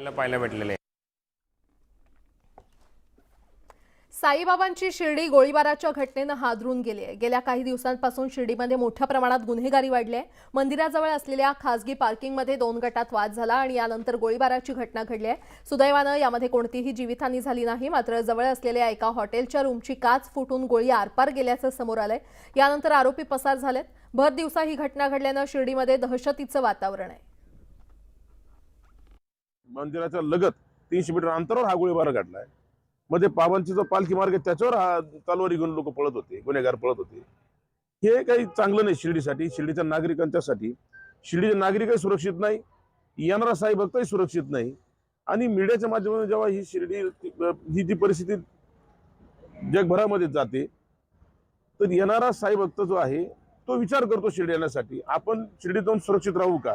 आपल्याला पाहायला भेटलेले. साईबाबांची शिर्डी गोळीबाराच्या घटनेनं हादरून गेली आहे. गेल्या काही दिवसांपासून शिर्डीमध्ये मोठ्या प्रमाणात गुन्हेगारी वाढली आहे मंदिराजवळ असलेल्या खासगी पार्किंगमध्ये दोन गटात वाद झाला आणि यानंतर गोळीबाराची घटना घडली आहे. सुदैवानं यामध्ये कोणतीही जीवितहानी झाली नाही मात्र जवळ असलेल्या एका हॉटेलच्या रूमची काच फुटून गोळी आरपार गेल्याचं समोर आलंय. यानंतर आरोपी पसार झालेत. भर दिवसा ही घटना घडल्यानं शिर्डीमध्ये दहशतीचं वातावरण आहे. मंदिराच्या लगत तीनशे मीटर अंतरावर हा गोळीबार घडलाय. मध्ये पावनची जो पालखी मार्ग आहे त्याच्यावर हा तलवारी घेऊन लोक पळत होते गुन्हेगार पळत होते. हे काही चांगलं नाही शिर्डीसाठी शिर्डीच्या नागरिकांच्यासाठी. शिर्डीचे नागरिकही सुरक्षित नाही येणारा साई भक्तही सुरक्षित नाही. आणि मीडियाच्या माध्यमातून जेव्हा ही शिर्डी ही जी परिस्थिती जगभरामध्ये जाते तर येणारा साई भक्त जो आहे तो विचार करतो शिर्डी येण्यासाठी आपण शिर्डीत जाऊन सुरक्षित राहू का?